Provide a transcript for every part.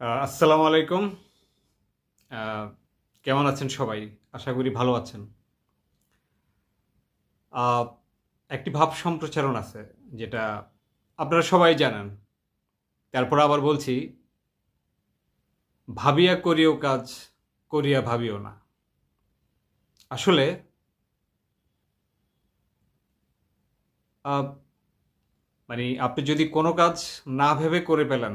আসসালামু আলাইকুম। কেমন আছেন সবাই? আশা করি ভালো আছেন। একটি ভাব সম্প্রচারণ আছে, যেটা আপনারা সবাই জানেন। তারপর আবার বলছি, ভাবিয়া করিও কাজ, করিয়া ভাবিও না। আসলে মানে আপনি যদি কোনো কাজ না ভেবে করে পেলেন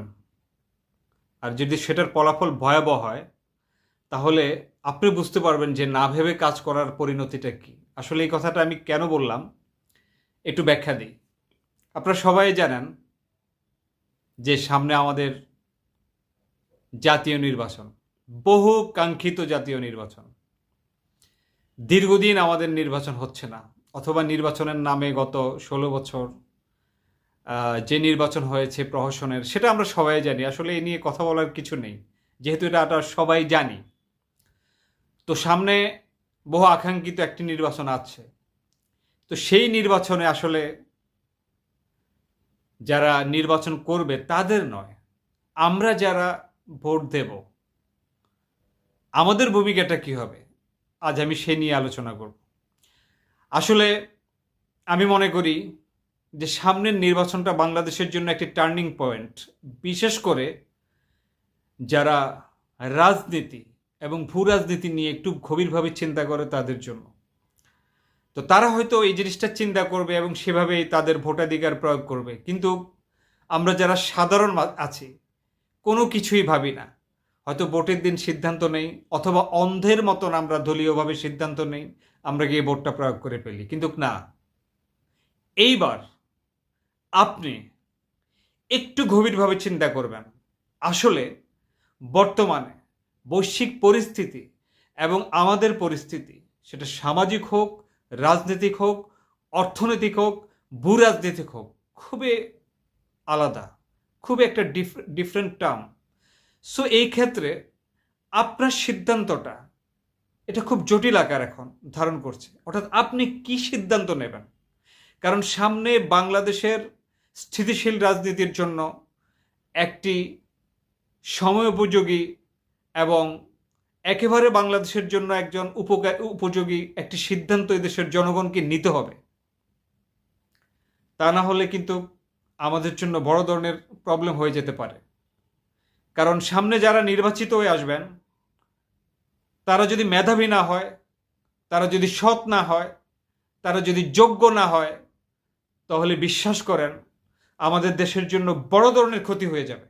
আর যদি সেটার ফলাফল ভয়াবহ হয়, তাহলে আপনি বুঝতে পারবেন যে না ভেবে কাজ করার পরিণতিটা কি। আসলে এই কথাটা আমি কেন বললাম, একটু ব্যাখ্যা দিই। আপনারা সবাই জানেন যে সামনে আমাদের জাতীয় নির্বাচন, বহু কাঙ্ক্ষিত জাতীয় নির্বাচন। দীর্ঘদিন আমাদের নির্বাচন হচ্ছে না, অথবা নির্বাচনের নামে গত ষোলো বছর যে নির্বাচন হয়েছে প্রহসনের, সেটা আমরা সবাই জানি। আসলে এ নিয়ে কথা বলার কিছু নেই। যেহেতু এটা সবাই জানি। তো সামনে বহু আকাঙ্ক্ষিত একটি নির্বাচন আছে। তো সেই নির্বাচনে আসলে যারা নির্বাচন করবে, তাদের নয়। আমরা যারা ভোট দেব, আমাদের ভূমিকাটা কি হবে? আজ আমি সে নিয়ে আলোচনা করব। আসলে আমি মনে করি যে সামনের নির্বাচনটা বাংলাদেশের জন্য একটি টার্নিং পয়েন্ট বিশেষ করে যারা রাজনীতি এবং ভূ রাজনীতি নিয়ে একটু গভীরভাবে চিন্তা করে তাদের জন্য। তো তারা হয়তো এই জিনিসটা চিন্তা করবে এবং সেভাবেই তাদের ভোটাধিকার প্রয়োগ করবে। কিন্তু আমরা যারা সাধারণ আছি, কোনো কিছুই ভাবি না। হয়তো ভোটের দিন সিদ্ধান্ত নেই, অথবা অন্ধের মতন আমরা দলীয়ভাবে সিদ্ধান্ত নেই, আমরা গিয়ে ভোটটা প্রয়োগ করে ফেলি। কিন্তু না। এইবার আপনি একটু গভীরভাবে চিন্তা করবেন। আসলে বর্তমানে বৈশ্বিক পরিস্থিতি এবং আমাদের পরিস্থিতি, সেটা সামাজিক হোক, রাজনৈতিক হোক, অর্থনৈতিক হোক ভূ রাজনৈতিক হোক, খুবই আলাদা খুব একটা ডিফ ডিফারেন্ট টার্ম সো এই ক্ষেত্রে আপনার সিদ্ধান্তটা, এটা খুব জটিল আকার এখন ধারণ করছে। অর্থাৎ আপনি কি সিদ্ধান্ত নেবেন? কারণ সামনে বাংলাদেশের স্থিতিশীল রাজনীতির জন্য একটি সময়োপযোগী এবং একেবারে বাংলাদেশের জন্য একজন উপকার, উপযোগী একটি সিদ্ধান্ত এদেশের জনগণকে নিতে হবে। তা না হলে কিন্তু আমাদের জন্য বড় ধরনের প্রবলেম হয়ে যেতে পারে। কারণ সামনে যারা নির্বাচিত হয়ে আসবেন, তারা যদি মেধাবী না হয়, তারা যদি সৎ না হয়, তারা যদি যোগ্য না হয়, তাহলে বিশ্বাস করেন আমাদের দেশের জন্য বড় ধরনের ক্ষতি হয়ে যাবে।